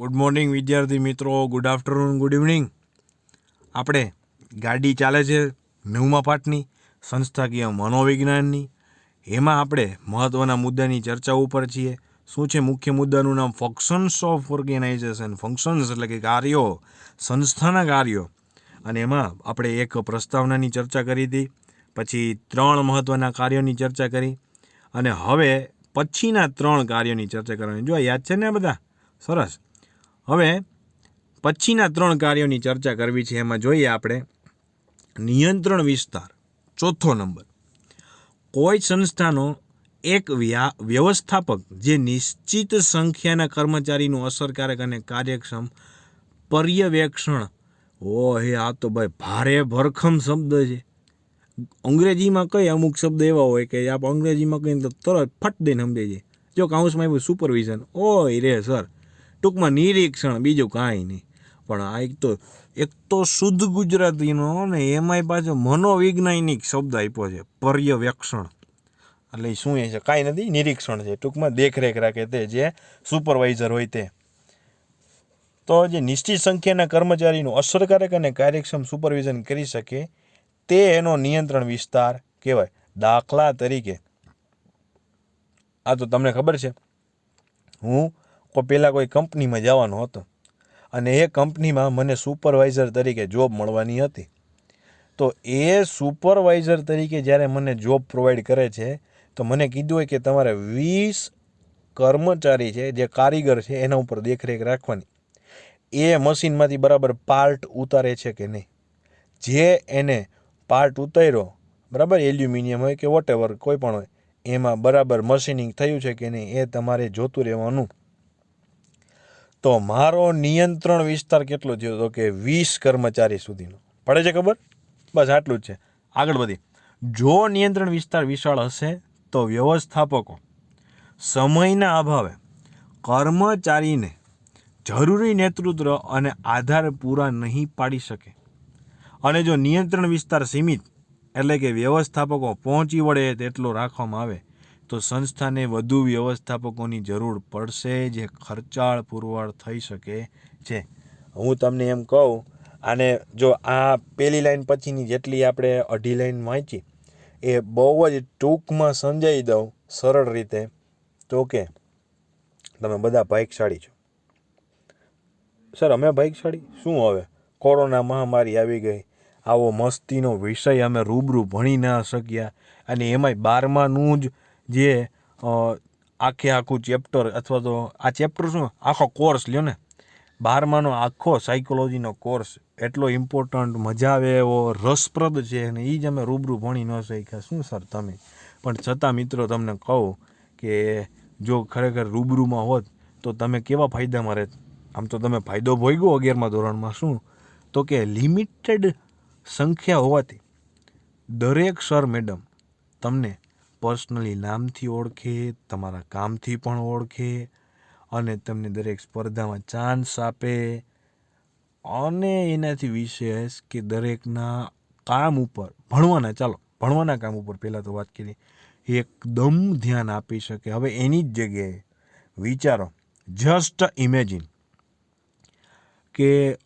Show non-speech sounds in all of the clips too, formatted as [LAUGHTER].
Good morning વિદ્યાર્થી મિત્રો. Good afternoon good evening આપણે ગાડી ચાલે છે નવમા પાઠની, સંસ્થાકીય મનોવિજ્ઞાનની. એમાં આપણે મહત્ત્વના મુદ્દાની ચર્ચા ઉપર છીએ. શું છે મુખ્ય મુદ્દાનું નામ? ફંક્શન્સ ઓફ ઓર્ગેનાઇઝેશન ફંક્શન્સ એટલે કે કાર્યો. સંસ્થાના કાર્યો. અને એમાં આપણે એક પ્રસ્તાવનાની ચર્ચા કરી હતી. પછી ત્રણ મહત્ત્વના કાર્યોની ચર્ચા કરી. અને હવે પછીના ત્રણ કાર્યોની ચર્ચા કરવાની. જો યાદ છે ને બધા? સરસ. હવે પછીના ત્રણ કાર્યોની ચર્ચા કરવી છે, એમાં જોઈએ આપણે નિયંત્રણ વિસ્તાર, ચોથો નંબર. કોઈ સંસ્થાનો એક વ્યા, વ્યવસ્થાપક જે નિશ્ચિત સંખ્યાના કર્મચારીનું અસરકારક અને કાર્યક્ષમ પર્યવેક્ષણ ઓ હે આ તો ભાઈ ભારે ભરખમ શબ્દ છે. અંગ્રેજીમાં કઈ અમુક શબ્દ એવા હોય કે આપણે અંગ્રેજીમાં કહીએ તો તરત ફટ દઈને સમજાઈ જાય. જો કાઉન્સમાં આવ્યું સુપરવિઝન ઓય રે સર ટૂંકમાં નિરીક્ષણ, બીજું કાંઈ નહીં. પણ આ એક તો એક તો શુદ્ધ ગુજરાતીનો ને એમાંય પાછો મનોવૈજ્ઞાનિક શબ્દ આપ્યો છે, પર્યવેક્ષણ. એટલે શું એ છે? કાંઈ નથી, નિરીક્ષણ છે. ટૂંકમાં દેખરેખ રાખે તે જે સુપરવાઇઝર હોય તે. તો જે નિશ્ચિત સંખ્યાના કર્મચારીનું અસરકારક અને કાર્યક્ષમ સુપરવિઝન કરી શકે, તે એનો નિયંત્રણ વિસ્તાર કહેવાય. દાખલા તરીકે, આ તો તમને ખબર છે. હું પહેલાં કોઈ કંપનીમાં જવાનો હતો. અને એ કંપનીમાં મને સુપરવાઇઝર તરીકે જોબ મળવાની હતી. તો એ સુપરવાઇઝર તરીકે જ્યારે મને જોબ પ્રોવાઈડ કરે છે, તો મને કીધું હોય કે તમારે વીસ કર્મચારી છે, જે કારીગર છે, એના ઉપર દેખરેખ રાખવાની. એ મશીનમાંથી બરાબર પાર્ટ ઉતારે છે કે નહીં? જે એને પાર્ટ ઉતાર્યો, બરાબર એલ્યુમિનિયમ હોય કે વોટેવર કોઈ પણ હોય, એમાં બરાબર મશીનિંગ થયું છે કે નહીં, એ તમારે જોતું રહેવાનું. તો મારો નિયંત્રણ વિસ્તાર કેટલો થયો? તો કે વીસ કર્મચારી સુધીનો. પડે છે ખબર? બસ આટલું જ છે. આગળ વધી. જો નિયંત્રણ વિસ્તાર વિશાળ હશે, તો વ્યવસ્થાપકો સમયના અભાવે કર્મચારીને જરૂરી નેતૃત્વ અને આધાર પૂરા નહીં પાડી શકે. અને જો નિયંત્રણ વિસ્તાર સીમિત, એટલે કે વ્યવસ્થાપકો પહોંચી વળે તેટલો રાખવામાં આવે તો સંસ્થાને વધુ વ્યવસ્થાપકોની જરૂર પડશે જે ખર્ચાળ પુરવાર થઈ શકે છે. હું તમને એમ કહું અને જો આ પહેલી લાઈન પછીની જેટલી આપણે અઢી લાઈન વાંચી, એ બહુ જ ટૂંકમાં સમજાવી દઉં સરળ રીતે. તો કે, તમે બધા ભાઈકશાળી છો. સર, અમે ભાઈકશાળી શું હવે? કોરોના મહામારી આવી ગઈ. આવો મસ્તીનો વિષય અમે રૂબરૂ ભણી ના શક્યા અને એમાંય બારમાનું જ જે આખે આખું ચેપ્ટર અથવા તો આ ચેપ્ટર શું? આખો કોર્સ લ્યો ને. બારમાનો આખો સાયકોલોજીનો કોર્સ એટલો ઇમ્પોર્ટન્ટ મજા આવે એવો, રસપ્રદ છે અને એ જ અમે રૂબરૂ ભણી ન શક્યા. શું સર તમે? પણ છતાં મિત્રો તમને કહું કે જો ખરેખર રૂબરૂમાં હોત, તો તમે કેવા ફાયદામાં રહેત? આમ તો તમે ફાયદો ભોગ્યો અગિયારમા ધોરણમાં. શું? તો કે લિમિટેડ સંખ્યા હોવાથી દરેક સર મેડમ તમને પર્સનલી નામથી ઓળખે, તમારા કામથી પણ ઓળખે અને તમને દરેક સ્પર્ધામાં ચાન્સ આપે. અને એનાથી વિશેષ કે દરેકના કામ ઉપર, ભણવાના, ચાલો, ભણવાના કામ ઉપર પહેલાં તો વાત કરી એકદમ ધ્યાન આપી શકે. હવે એની જ જગ્યાએ વિચારો. જસ્ટ ઇમેજિન કે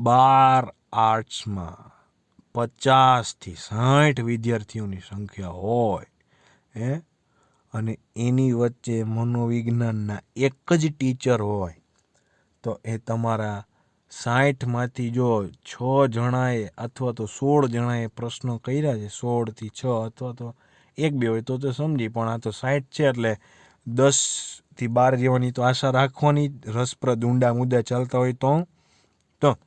બાર આર્ટ્સમાં પચાસથી સાઠ વિદ્યાર્થીઓની સંખ્યા હોય. હે? અને એની વચ્ચે મનોવિજ્ઞાનના એક જ ટીચર હોય. તો એ તમારા સાઠમાંથી જો છ જણાએ અથવા તો સોળ જણાએ પ્રશ્નો કર્યા છે, સોળથી છ અથવા તો એક બે હોય, તો તો સમજી, પણ આ તો સાઠ છે એટલે દસથી બાર જેવાની તો આશા રાખવાની, રસપ્રદ ઊંડા મુદ્દા ચાલતા હોય તો. તો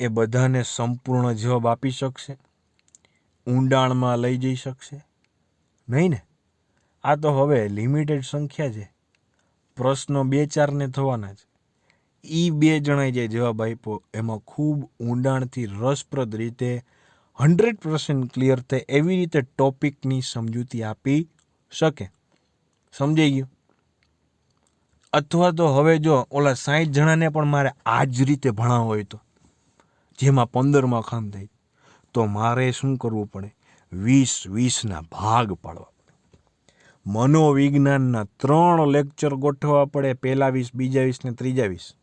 એ બધાને સંપૂર્ણ જવાબ આપી શકશે. ઊંડાણમાં લઈ જઈ શકશે? નહીં ને? આ તો હવે લિમિટેડ સંખ્યા છે. પ્રશ્નો બે ચારને થવાના છે. એ બે જણાએ જે જવાબ આપ્યો, એમાં ખૂબ ઊંડાણથી રસપ્રદ રીતે હંડ્રેડ પર્સન્ટ ક્લિયર થાય એવી રીતે ટોપિકની સમજૂતી આપી શકે. સમજાઈ ગયું? અથવા તો હવે જો ઓલા સાહીઠ જણાને પણ મારે આ જ રીતે ભણાવવો હોય તો, જેમાં પંદરમાં ખામ થાય. તો મારે શું કરવું પડે? વીસ વીસના ભાગ પાડવા પડે. મનોવિજ્ઞાનના ત્રણ લેક્ચર ગોઠવવા પડે, પહેલા વીસ, બીજા વીસ ને ત્રીજા વીસ.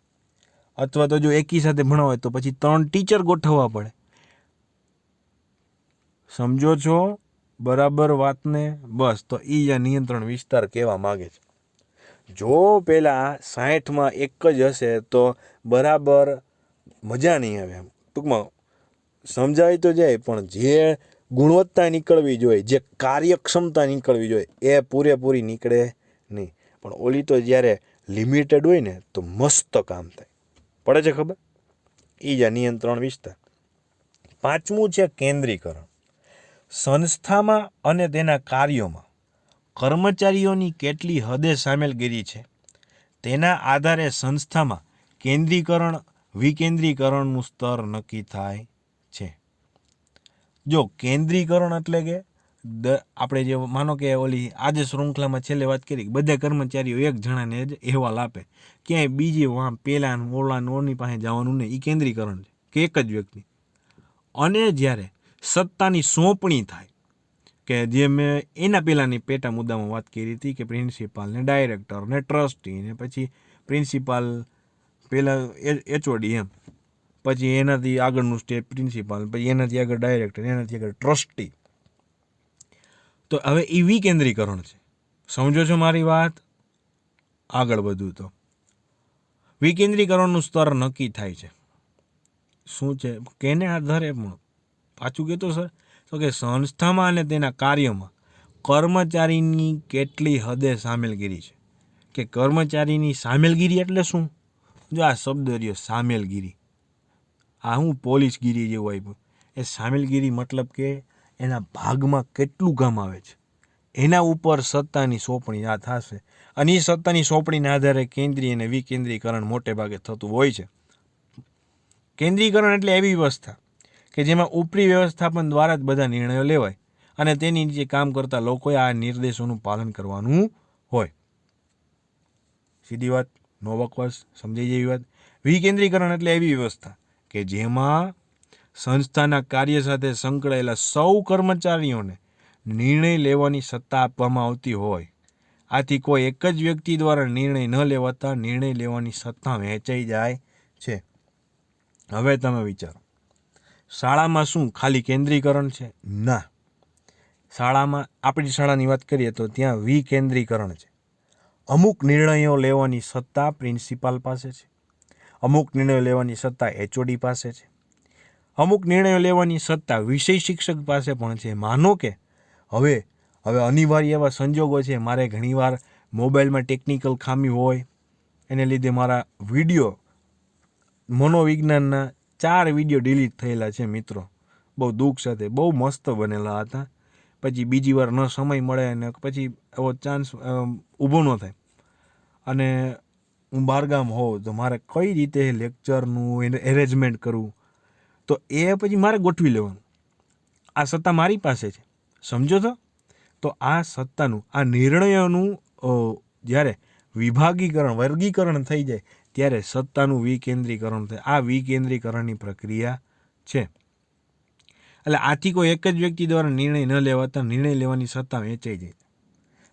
અથવા તો જો એકી સાથે ભણાવો હોય તો પછી ત્રણ ટીચર ગોઠવવા પડે. સમજો છો? બરાબર વાતને? બસ, તો એ આ નિયંત્રણ વિસ્તાર કહેવા માગે છે. જો પહેલાં સાઠમાં એક જ હશે તો બરાબર મજા નહીં આવે એમ. ટૂંકમાં સમજાય તો જાય, પણ જે ગુણવત્તા નીકળવી જોઈએ, જે કાર્યક્ષમતા નીકળવી જોઈએ, એ પૂરેપૂરી નીકળે નહીં. પણ ઓલી તો જ્યારે લિમિટેડ હોય ને, તો મસ્ત કામ થાય. પડે છે ખબર? એ જ નિયંત્રણ વિસ્તાર. પાંચમું છે કેન્દ્રીકરણ. સંસ્થામાં અને તેના કાર્યોમાં કર્મચારીઓની કેટલી હદે સામેલગીરી છે? તેના આધારે સંસ્થામાં કેન્દ્રીકરણ, વિકેન્દ્રીકરણનું સ્તર નક્કી થાય જો કેન્દ્રીકરણ એટલે કે દ આપણે જે માનો કે ઓલી આજે શૃંખલામાં છેલ્લે વાત કરી કે બધા કર્મચારીઓ એક જણાને જ અહેવાલ આપે. ક્યાંય બીજી વાં પહેલાં ઓલા ઓની પાસે જવાનું નહીં. એ કેન્દ્રીકરણ છે. કે એક જ વ્યક્તિ. અને જ્યારે સત્તાની સોંપણી થાય, કે જે મેં એના પહેલાંની પેટા મુદ્દામાં વાત કરી હતી કે પ્રિન્સિપાલને ડાયરેક્ટરને ટ્રસ્ટીને પછી પ્રિન્સિપાલ પહેલાં એચઓડી એમ પછી એનાથી આગળનું સ્ટેપ પ્રિન્સિપાલ પછી એનાથી આગળ ડાયરેક્ટર એનાથી આગળ ટ્રસ્ટી તો હવે એ વિકેન્દ્રીકરણ છે. સમજો છો મારી વાત? આગળ વધું તો. વિકેન્દ્રીકરણનું સ્તર નક્કી થાય છે. શું છે? કેને આધારે પણ પાછું કહેતો સર? તો કે સંસ્થામાં અને તેના કાર્યમાં કર્મચારીની કેટલી હદે સામેલગીરી છે. કે કર્મચારીની સામેલગીરી એટલે શું? જો આ શબ્દ રહ્યો સામેલગીરી. આ હું પોલીસગીરી જેવું આપ્યું એ સામેલગીરી મતલબ કે એના ભાગમાં કેટલું કામ આવે છે? એના ઉપર સત્તાની સોંપણી આ થશે. અને એ સત્તાની સોંપણીના આધારે કેન્દ્રીય અને વિકેન્દ્રીકરણ મોટે ભાગે થતું હોય છે. કેન્દ્રીકરણ એટલે એવી વ્યવસ્થા કે જેમાં ઉપરી વ્યવસ્થાપન દ્વારા જ બધા નિર્ણયો લેવાય અને તેની નીચે કામ કરતા લોકોએ આ નિર્દેશોનું પાલન કરવાનું હોય. સીધી વાત, નો બકવાસ સમજાઈ જેવી વાત. વિકેન્દ્રીકરણ એટલે એવી વ્યવસ્થા કે જેમાં સંસ્થાના કાર્ય સાથે સંકળાયેલા સૌ કર્મચારીઓને નિર્ણય લેવાની સત્તા આપવામાં આવતી હોય. આથી કોઈ એક જ વ્યક્તિ દ્વારા નિર્ણય ન લેવાતા નિર્ણય લેવાની સત્તા વહેંચાઈ જાય છે. હવે તમે વિચારો. શાળામાં શું ખાલી કેન્દ્રીકરણ છે? ના. શાળામાં, આપણી શાળાની વાત કરીએ તો ત્યાં વિકેન્દ્રીકરણ છે. અમુક નિર્ણયો લેવાની સત્તા પ્રિન્સિપાલ પાસે છે. અમુક નિર્ણયો લેવાની સત્તા એચઓડી પાસે છે. અમુક નિર્ણયો લેવાની સત્તા વિષય શિક્ષક પાસે પણ છે. માનો કે હવે હવે અનિવાર્ય એવા સંજોગો છે. મારે ઘણીવાર મોબાઈલમાં ટેકનિકલ ખામી હોય, એને લીધે મારા વીડિયો, મનોવિજ્ઞાનના ચાર વીડિયો ડિલીટ થયેલા છે મિત્રો. બહુ દુઃખ સાથે, બહુ મસ્ત બનેલા હતા. પછી બીજી વાર ન સમય મળે અને પછી એવો ચાન્સ ઊભો ન થાય. અને હું બહારગામ હોઉં, તો મારે કઈ રીતે લેક્ચરનું એને એરેન્જમેન્ટ કરવું? તો એ પછી મારે ગોઠવી લેવાનું. આ સત્તા મારી પાસે છે. સમજો તો? તો આ સત્તાનું, આ નિર્ણયોનું જ્યારે વિભાગીકરણ, વર્ગીકરણ થઈ જાય, ત્યારે સત્તાનું વિકેન્દ્રીકરણ થાય. આ વિકેન્દ્રીકરણની પ્રક્રિયા છે. એટલે આથી કોઈ એક જ વ્યક્તિ દ્વારા નિર્ણય ન લેવાતા, નિર્ણય લેવાની સત્તા વેચાઈ જાય.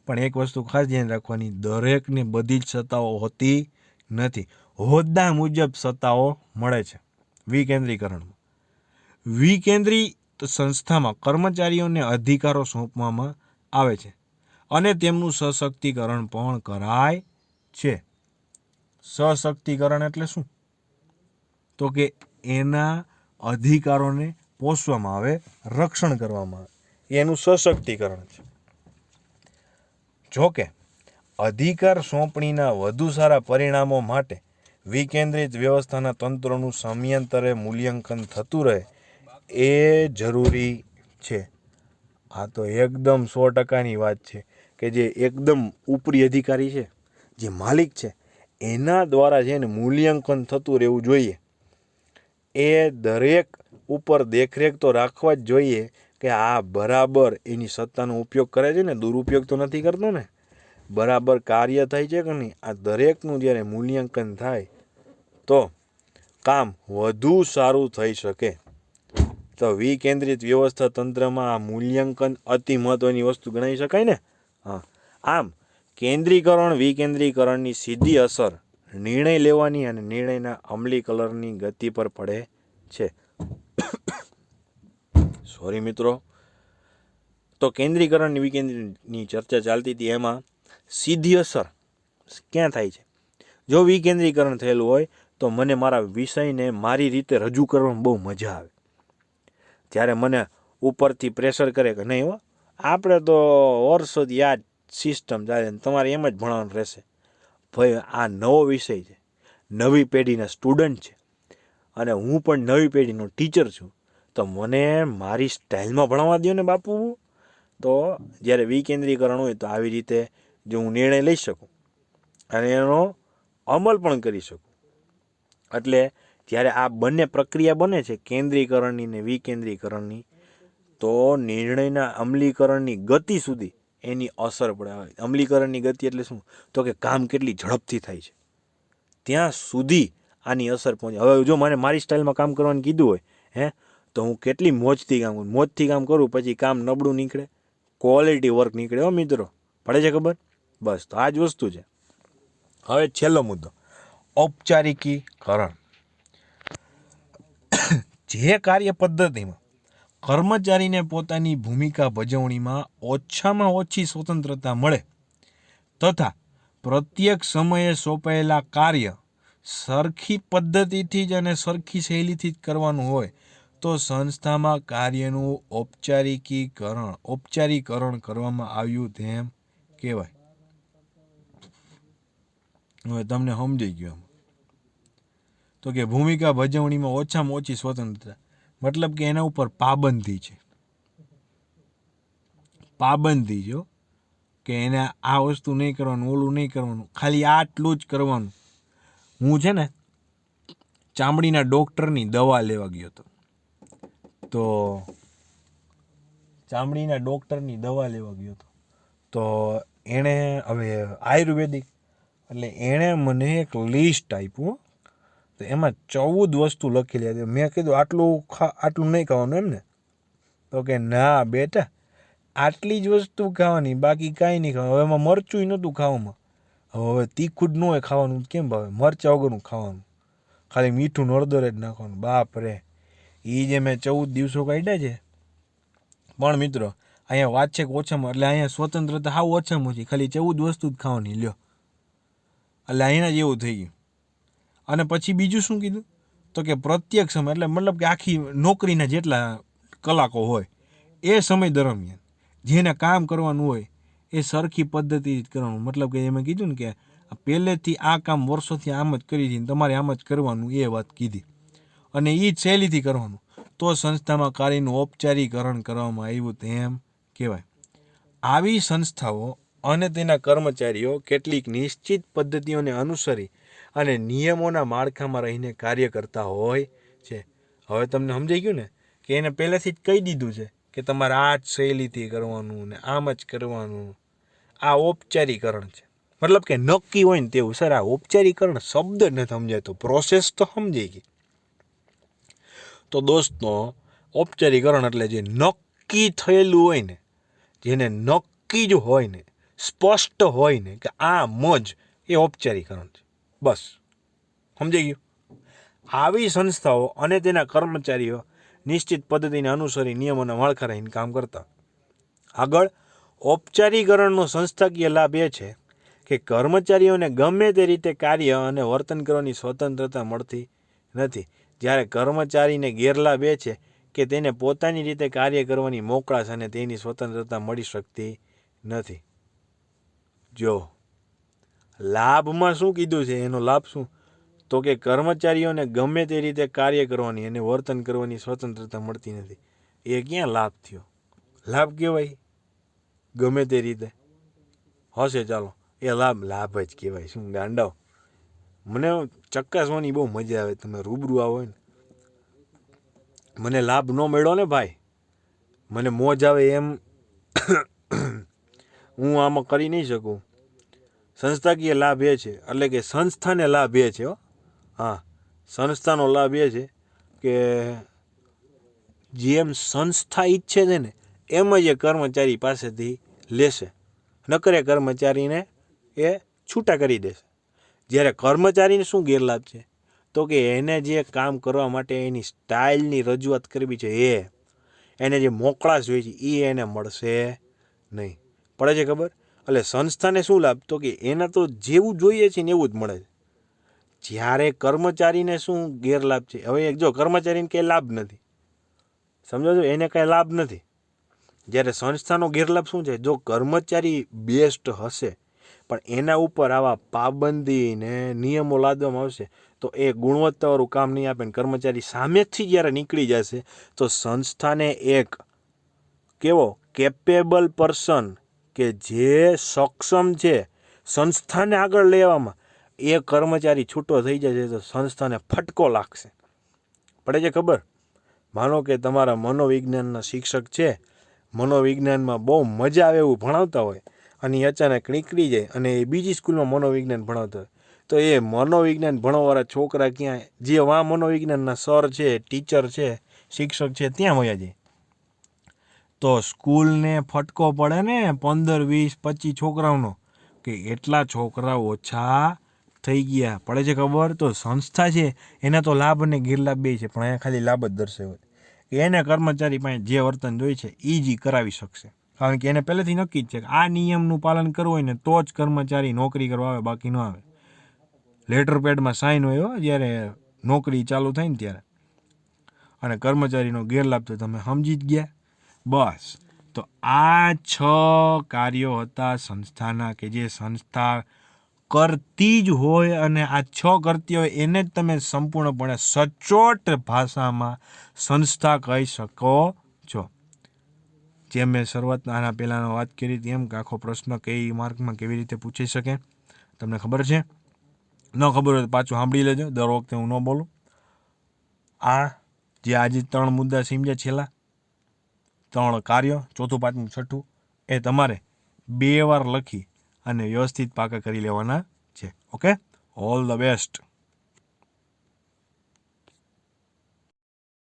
પણ એક વસ્તુ ખાસ ધ્યાન રાખવાની, દરેકને બધી જ સત્તાઓ હોતી નથી. હોદ્દા મુજબ સત્તાઓ મળે છે વિકેન્દ્રીકરણમાં. વિકેન્દ્રી સંસ્થામાં કર્મચારીઓને અધિકારો સોંપવામાં આવે છે અને તેમનું સશક્તિકરણ પણ કરાય છે. સશક્તિકરણ એટલે શું? તો કે એના અધિકારોને પોષવામાં આવે, રક્ષણ કરવામાં આવે. એનું સશક્તિકરણ છે. જોકે, અધિકાર સોંપણીના વધુ સારા પરિણામો માટે વિકેન્દ્રિત વ્યવસ્થાના તંત્રોનું સમયાંતરે મૂલ્યાંકન થતું રહે એ જરૂરી છે. આ તો એકદમ સો ટકાની વાત છે કે જે એકદમ ઉપરી અધિકારી છે, જે માલિક છે, એના દ્વારા છે ને મૂલ્યાંકન થતું રહેવું જોઈએ. એ દરેક ઉપર દેખરેખ તો રાખવા જ જોઈએ કે આ બરાબર એની સત્તાનો ઉપયોગ કરે છે ને, દુરુપયોગ તો નથી કરતો ને. બરાબર કાર્ય થાય છે કે નહીં? આ દરેકનું જ્યારે મૂલ્યાંકન થાય, તો કામ વધુ સારું થઈ શકે. તો વિકેન્દ્રિત વ્યવસ્થા તંત્રમાં આ મૂલ્યાંકન અતિ મહત્ત્વની વસ્તુ ગણાવી શકાય ને? હા. આમ, કેન્દ્રીકરણ, વિકેન્દ્રીકરણની સીધી અસર નિર્ણય લેવાની અને નિર્ણયના અમલીકરણની ગતિ પર પડે છે. સોરી મિત્રો, તો કેન્દ્રીકરણની વિકેન્દ્રીની ચર્ચા ચાલતી હતી, એમાં સીધી અસર ક્યાં થાય છે? જો વિકેન્દ્રીકરણ થયેલું હોય, તો મને મારા વિષયને મારી રીતે રજૂ કરવામાં બહુ મજા આવે. ત્યારે મને ઉપરથી પ્રેશર કરે કે નહીં હો, આપણે તો વર્ષોથી આ જ સિસ્ટમ ચાલે તમારે એમ જ ભણવાનું રહેશે. ભાઈ, આ નવો વિષય છે. નવી પેઢીના સ્ટુડન્ટ છે. અને હું પણ નવી પેઢીનો ટીચર છું. તો મને મારી સ્ટાઇલમાં ભણાવવા દો ને બાપુ. તો જ્યારે વિકેન્દ્રીકરણ હોય તો આવી રીતે જો હું નિર્ણય લઈ શકું અને એનો અમલ પણ કરી શકું. એટલે જ્યારે આ બંને પ્રક્રિયા બને છે કેન્દ્રીકરણની ને વિકેન્દ્રીકરણની, તો નિર્ણયના અમલીકરણની ગતિ સુધી એની અસર પડે. અમલીકરણની ગતિ એટલે શું? તો કે કામ કેટલી ઝડપથી થાય છે. ત્યાં સુધી આની અસર પહોંચે. હવે જો મને મારી સ્ટાઇલમાં કામ કરવાનું કીધું હોય, હે તો હું કેટલી મોજથી કામ કરું? મોજથી કામ કરું, પછી કામ નબળું નીકળે. ક્વોલિટી વર્ક નીકળે હો મિત્રો. પડે છે ખબર? બસ, તો આ જ વસ્તુ છે. હવે છેલ્લો મુદ્દો. ઔપચારિકીકરણ જે કાર્ય પદ્ધતિમાં કર્મચારીને પોતાની ભૂમિકા ભજવણીમાં ઓછામાં ઓછી સ્વતંત્રતા મળે તથા પ્રત્યેક સમયે સોંપાયેલા કાર્ય સરખી પદ્ધતિથી જ અને સરખી શૈલીથી જ કરવાનું હોય તો સંસ્થામાં કાર્યનું ઔપચારિકીકરણ, ઔપચારીકરણ કરવામાં આવ્યું તેમ કહેવાય. હવે તમને સમજાઈ ગયું તો કે ભૂમિકા ભજવણીમાં ઓછામાં ઓછી સ્વતંત્રતા, મતલબ કે એના ઉપર પાબંદી છે. પાબંદી જો કે એને આ વસ્તુ નહીં કરવાનું, ઓલું નહીં કરવાનું, ખાલી આટલું જ કરવાનું. હું છે ને ચામડીના ડૉક્ટરની દવા લેવા ગયો હતો. તો ચામડીના ડૉક્ટરની દવા લેવા ગયો હતો. તો એણે હવે આયુર્વેદિક, એટલે એણે મને એક લિસ્ટ આપ્યું. તો એમાં ચૌદ વસ્તુ લખેલી હતી. મેં કીધું, આટલું ખા, આટલું નહીં ખાવાનું એમ ને તો કે, ના બેટા, આટલી જ વસ્તુ ખાવાની, બાકી કાંઈ નહીં ખાવાનું. હવે એમાં મરચું નહોતું ખાવામાં. હવે તીખું જ ન હોય ખાવાનું. કેમ ભાવે? મરચા વગરનું ખાવાનું. ખાલી મીઠું નળદર જ નાખવાનું. બાપ રે. એ જે મેં ચૌદ દિવસો કાઢ્યા છે. પણ મિત્રો, અહીંયા વાત છે કે ઓછામાં, એટલે અહીંયા સ્વતંત્રતા હાવ ઓછામાં ઓછી ખાલી ચૌદ વસ્તુ જ ખાવાની, લ્યો. એટલે અહીંયા જ એવું થઈ ગયું. અને પછી બીજું શું કીધું? તો કે પ્રત્યેક સમય, એટલે મતલબ કે આખી નોકરીના જેટલા કલાકો હોય, એ સમય દરમિયાન જેને કામ કરવાનું હોય, એ સરખી પદ્ધતિ જ કરવાનું. મતલબ કે એમાં કીધું ને કે પહેલેથી આ કામ વર્ષોથી આમ જ કરી છે તમારે આમ જ કરવાનું, એ વાત કીધી. અને એ જ શૈલીથી કરવાનું. તો સંસ્થામાં કાર્યનું ઔપચારીકરણ કરવામાં આવ્યું તેમ કહેવાય. આવી સંસ્થાઓ અને તેના કર્મચારીઓ કેટલીક નિશ્ચિત પદ્ધતિઓને અનુસરી અને નિયમોના માળખામાં રહીને કાર્ય કરતા હોય છે. હવે તમને સમજાઈ ગયું ને? કે એને પહેલેથી જ કહી દીધું છે કે તમારે આ જ શૈલીથી કરવાનું ને આમ જ કરવાનું. આ ઔપચારીકરણ છે. મતલબ કે નક્કી હોય ને તેવું. સર, આ ઔપચારીકરણ શબ્દ નથી સમજાતો પ્રોસેસ તો સમજાઈ ગઈ. તો દોસ્તો ઔપચારિકરણ એટલે જે નક્કી થયેલું હોય ને, જેને નક્કી જ હોય ને, સ્પષ્ટ હોય ને, કે આ મોજ એ ઔપચારિકરણ છે. બસ. સમજાઈ ગયું? આવી સંસ્થાઓ અને તેના કર્મચારીઓ નિશ્ચિત પદ્ધતિને અનુસરી નિયમોના માળખા રહીને કામ કરતા. આગળ, ઔપચારીકરણનો સંસ્થાકીય લાભ એ છે કે કર્મચારીઓને ગમે તે રીતે કાર્ય અને વર્તન કરવાની સ્વતંત્રતા મળતી નથી. જ્યારે કર્મચારીને ગેરલાભ એ છે કે તેને પોતાની રીતે કાર્ય કરવાની મોકળાશ અને તેની સ્વતંત્રતા મળી શકતી નથી. જો લાભમાં શું કીધું છે? એનો લાભ શું? તો કે કર્મચારીઓને ગમે તે રીતે કાર્ય કરવાની અને વર્તન કરવાની સ્વતંત્રતા મળતી નથી. એ ક્યાં લાભ થયો? લાભ કહેવાય? ગમે તે રીતે. હશે, ચાલો. એ લાભ લાભ જ કહેવાય. શું, દાંડાઓ? મને ચકાસવાની બહુ મજા આવે, તમે રૂબરૂ આવો ને મને લાભ ન મળ્યો ને ભાઈ, મને મોજ આવે એમ. [COUGHS] હું આમાં કરી નહીં શકું. સંસ્થાકીય લાભ એ છે, એટલે કે સંસ્થાને લાભ એ છે હો. સંસ્થાનો લાભ એ છે કે જેમ સંસ્થા ઈચ્છે છે ને, એમ જ એ કર્મચારી પાસેથી લેશે. નકરે કર્મચારીને એ છૂટા કરી દેશે. જ્યારે કર્મચારીને શું ગેરલાભ છે? તો કે એને જે કામ કરવા માટે એની સ્ટાઇલની રજૂઆત કરવી છે એ. એને જે મોકળાશ હોય છે એ એને મળશે નહીં. પડે છે ખબર? એટલે સંસ્થાને શું લાભ? તો કે એને તો જેવું જોઈએ છે ને એવું જ મળે છે. જ્યારે કર્મચારીને શું ગેરલાભ છે? હવે જો કર્મચારીને કંઈ લાભ નથી. સમજો છો એને કાંઈ લાભ નથી. જ્યારે સંસ્થાનો ગેરલાભ શું છે? જો કર્મચારી બેસ્ટ હશે પણ એના ઉપર આવા પાબંદી ને નિયમો લાદવામાં આવશે, તો એ ગુણવત્તાવાળું કામ નહીં આપે ને કર્મચારી સામેથી જ્યારે નીકળી જશે, તો સંસ્થાને એક કેવો? કેપેબલ પર્સન કે જે સક્ષમ છે સંસ્થાને આગળ લેવામાં. એ કર્મચારી છૂટો થઈ જશે તો સંસ્થાને ફટકો લાગશે. પડે છે ખબર? માનો કે તમારા મનોવિજ્ઞાનના શિક્ષક છે, મનોવિજ્ઞાનમાં બહુ મજા આવે એવું ભણાવતા હોય અને અચાનક નીકળી જાય અને એ બીજી સ્કૂલમાં મનોવિજ્ઞાન ભણાવતો તો એ મનોવિજ્ઞાન ભણવાવાળા છોકરા ક્યાં? જે વા મનોવિજ્ઞાનના સર છે, ટીચર છે, શિક્ષક છે, ત્યાં હોયા જાય. તો સ્કૂલને ફટકો પડે ને પંદર, વીસ, પચીસ છોકરાઓનો કે એટલા છોકરા ઓછા થઈ ગયા. પડે છે ખબર? તો સંસ્થા છે, એના તો લાભ અને ગેરલાભ બે છે, પણ અહીંયા ખાલી લાભ જ દર્શાવે. એને કર્મચારી પાસે જે વર્તન જોઈએ છે એ જ કરાવી શકશે. કારણ કે એને પહેલેથી નક્કી જ છે કે આ નિયમનું પાલન કરવું હોય ને તો જ કર્મચારી નોકરી કરવા આવે, બાકી ન આવે. લેટર પેડમાં સાઇન હોય જ્યારે નોકરી ચાલુ થાય ને ત્યારે. અને કર્મચારીનો ગેરલાભ તો તમે સમજી જ ગયા. બસ. તો આ છ કાર્યો હતા સંસ્થાના કે જે સંસ્થા કરતી જ હોય અને આ છ કરતી હોય એને જ તમે સંપૂર્ણપણે સચોટ ભાષામાં સંસ્થા કહી શકો જેમ મેં શરૂઆતના આના પહેલાંનો વાત કરી હતી એમ કે આખો પ્રશ્ન કઈ માર્કમાં કેવી રીતે પૂછી શકે, તમને ખબર છે? ન ખબર હોય તો પાછું સાંભળી લેજો, દર વખતે હું ન બોલું. આ જે આજે ત્રણ મુદ્દા સમજ્યા છેલ્લા, ત્રણ કાર્યો, ચોથું, પાંચમું, છઠ્ઠું, એ તમારે બે વાર લખી અને વ્યવસ્થિત પાકા કરી લેવાના છે. ઓકે? All the best.